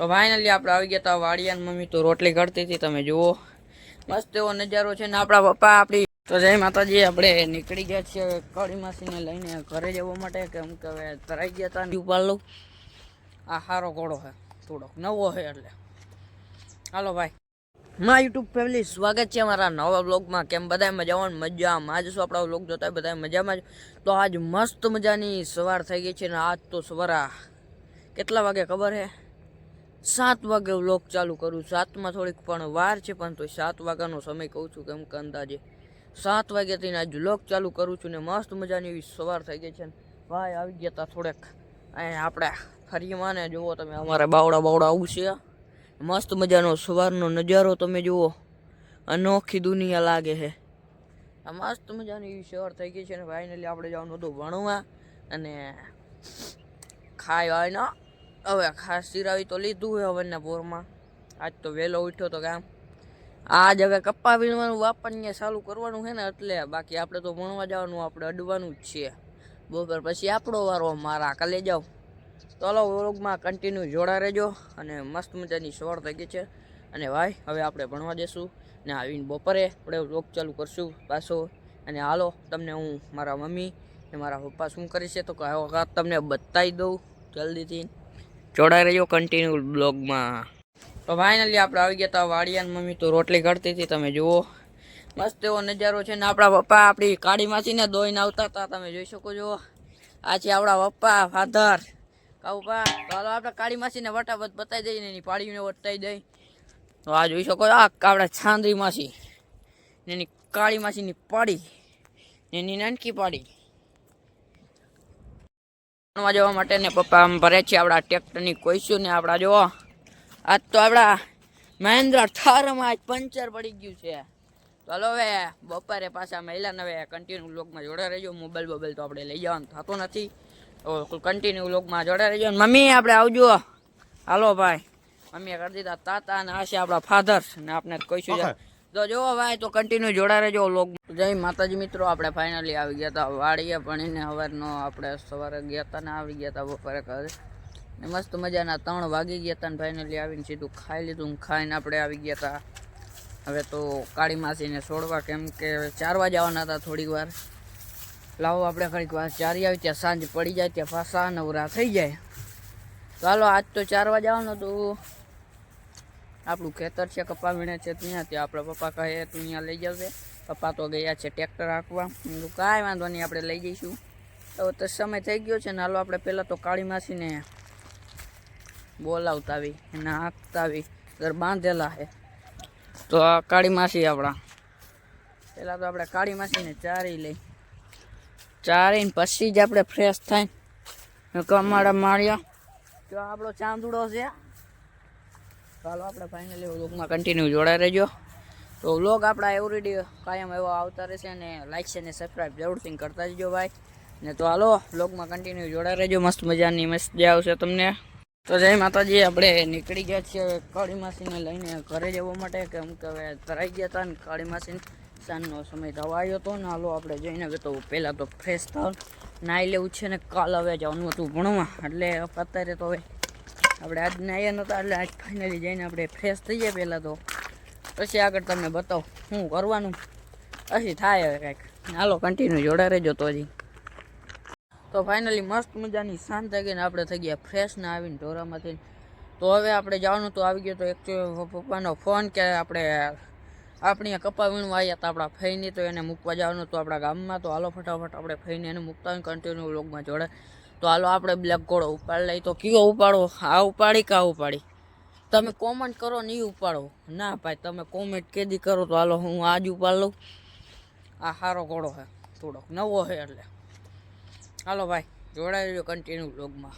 તો ફાઇનલી આપણે આવી ગયા હતા વાડિયાની મમ્મી તો રોટલી કરતી હતી, તમે જુઓ. મસ્ત એવો નજારો છે ને આપણા પપ્પા આપણી તો જય માતાજી, આપણે નીકળી ગયા છીએ કળી માસીને લઈને ઘરે જવા માટે, કેમ કે હવે તરાઈ ગયા હતા ઉપાડલું આ સારો ઘોડો છે, થોડોક નવો છે એટલે. હાલો ભાઈ. મા યુટ્યુબ ફેમિલી, સ્વાગત છે મારા નવા બ્લોગમાં કેમ બધાય મજામાં મજામાં આજ શું આપણા બ્લોગ જોતા? બધાય મજામાં જ? તો આજ મસ્ત મજાની સવાર થઈ ગઈ છે ને આજ તો સવારા કેટલા વાગે ખબર છે સાત વાગે વ્લોગ ચાલુ કરું. સાતમાં થોડીક પણ વાર છે, પણ તો સાત વાગ્યાનો સમય કહું છું કેમ કે અંદાજે. સાત વાગ્યાથી આજ વ્લોગ ચાલુ કરું છું ને મસ્ત મજાની એવી સવાર થઈ ગઈ છે ને. ભાઈ, આવી ગયા તા થોડેક. અહીંયા આપણે ફરીમાં ને જુઓ તમે, અમારે બાવડા બાવડા આવશે મસ્ત મજાનો સવારનો નજારો તમે જુઓ. અનોખી દુનિયા લાગે છે. આ મસ્ત મજાની એવી સવાર થઈ ગઈ છે ને ફાઇનલી આપણે જવાનું હતું ભણવા અને ખાઈ ને હવે ખાસ સિરાવી તો લીધું હોય હવનના પોરમાં. આજ તો વહેલો ઉઠ્યો તો કામ. આજ હવે કપ્પા વીણવાનું, વાપરને ચાલુ કરવાનું છે ને એટલે બાકી આપણે તો ભણવા જવાનું, આપણે અડવાનું જ છીએ. બપોર પછી આપણો વારો, મારા કાલે જાઓ. ચાલો વ્લોગમાં કન્ટિન્યુ જોડા રહેજો અને મસ્ત મજાની સવાર થઈ ગઈ છે. અને ભાઈ, હવે આપણે ભણવા જઈશું ને આવીને બપોરે આપણે વ્લોગ ચાલુ કરશું પાછો. અને હાલો, તમને હું, મારા મમ્મી ને મારા પપ્પા શું કરે છે તો તમને બતાવી દઉં જલ્દીથી. જોડાઈ રહ્યો કન્ટિન્યુ બ્લોગમાં તો ફાઇનલી આપણે આવી ગયા હતા વાડિયાની મમ્મી તો રોટલી કરતી હતી, તમે જુઓ. મસ્ત એવો નજારો છે ને આપણા પપ્પા આપણી કાળી માસીને દોઈને આવતા હતા તમે જોઈ શકો છો. આ છે આપણા પપ્પા ફાધર કાઉપા ચાલો આપણે કાળી માસીને વટાવટ બતાવી દઈએ એની પાળીને વટાવી દઈ તો આ જોઈ શકો આ આપણા છાંદરી માસી. ને એની કાળી માસીની પાડી ને એની નાનકી પાડી ભણવા જવા માટે ને પપ્પા આમ ભરે છે આપણા ટ્રેક્ટરની કોઈશું ને આપણા જો. આજ તો આપણા મહેન્દ્ર થારમાં આજ પંચર પડી ગયું છે. ચાલો હવે બપોરે પાછા મહિલાને હવે કન્ટિન્યુ લોકમાં જોડા રહેજો. મોબાઈલ બોબાઈલ તો આપણે લઈ જવાનું થતો નથી. તો કન્ટિન્યુ લોકમાં જોડાઈ રહેજો અને મમ્મી આપણે આવજો. હાલો ભાઈ. મમ્મીએ કરી દીધા તાતા અને આ છે આપણા ફાધર્સ ને આપણે કહીશું. તો જો ભાઈ તો કન્ટિન્યુ જોડા રહેજો લોક જય માતાજી મિત્રો, આપણે ફાઇનલી આવી ગયા હતા વાડીએ ભણીને સવારનો આપણે સવારે ગયા હતા ને આવી ગયા હતા બપોરે ઘરે. ને મસ્ત મજાના ત્રણ વાગી ગયા હતા ને ફાઇનલી આવીને સીધું ખાઈ લીધું ખાઈને આપણે આવી ગયા હતા હવે તો કાળી માસીને છોડવા કેમ કે ચારવા જવાના હતા થોડીક વાર. લાવો આપણે ઘડીક વાર ચારી આવી, ત્યાં સાંજ પડી જાય, ત્યાં પાછા નવરા થઈ જાય. ચાલો, આજ તો ચારવા જવાનું હતું. આપણું ખેતર છે કપા વીણે છે ત્યાં ત્યાં આપણા પપ્પા કહે, તું અહીંયા લઈ જશે પપ્પા તો ગયા છે ટ્રેક્ટર હાંકવા. કાંઈ વાંધો નહીં, આપણે લઈ જઈશું. હવે તો સમય થઈ ગયો છે ને હાલો આપણે પહેલાં તો કાળી માસીને બોલાવતા આવી એને હાંકતા આવી ઘર બાંધેલા છે. તો આ કાળી માસી આપણા. પહેલાં તો આપણે કાળી માસીને ચારી લઈ. ચારીને પછી જ આપણે ફ્રેશ થાય. કમાડા માર્યા તો આપણો ચાંદુડો છે. ચાલો આપણે ફાઇનલી વ્લોગમાં કન્ટિન્યુ જોડાઈ રહેજો. તો વ્લોગ આપણા એવરીડી કાયમ એવો આવતા રહેશે અને લાઈક છે ને સબસ્ક્રાઈબ જરૂરથી કરતા જજો ભાઈ. ને તો હાલો, વ્લોગમાં કન્ટિન્યુ જોડા રહેજો. મસ્ત મજાની મસ્તી આવશે તમને. તો જય માતાજી, આપણે નીકળી ગયા છીએ કાળી માસીને લઈને ઘરે જવા માટે. કેમ કે હવે તરાઈ ગયા હતા ને કાળી માસીને સાંજનો સમય થવા આવ્યો હતો ને હાલો આપણે જઈને હવે તો પહેલાં તો ફ્રેશ થાવ. નાહી લેવું છે ને કાલ હવે જવાનું હતું ભણવા. એટલે અત્યારે તો હવે આપણે આજ નાહ્યા નહોતા એટલે આજ ફાઇનલી જઈને આપણે ફ્રેશ થઈ જાય પહેલાં તો. પછી આગળ તમને બતાવો શું કરવાનું. પછી થાય હવે કંઈક. હાલો કન્ટિન્યુ જોડા રહેજો તો હજી. તો ફાઇનલી મસ્ત મજાની શાંત થઈ ગઈને આપણે થઈ ગયા ફ્રેશ ને આવીને ઢોરામાંથી તો હવે આપણે જવાનું તો આવી ગયો તો એકચ્યુઅલી પપ્પાનો ફોન કે આપણે આપણી કપા વીણવા આવ્યા હતા આપણા ફઈને તો એને મૂકવા જવાનું હતું આપણા ગામમાં. તો હાલો ફટાફટ આપણે ફઈને એને મૂકતા હોય કન્ટિન્યુ લોગમાં જોડે. તો હાલો આપણે બ્લેક ઘોડો ઉપાડ લઈ તો કયો ઉપાડો આ ઉપાડી કા ઉપાડી? તમે કોમેન્ટ કરો ને ઈ ઉપાડો. ના ભાઈ, તમે કોમેન્ટ કેદી કરો તો હાલો હું આજ ઉપાડ લઉં. આ સારો ઘોડો છે થોડોક, નવો છે એટલે. હાલો ભાઈ, જોડાઈ રહ્યો કન્ટિન્યુ બ્લોગમાં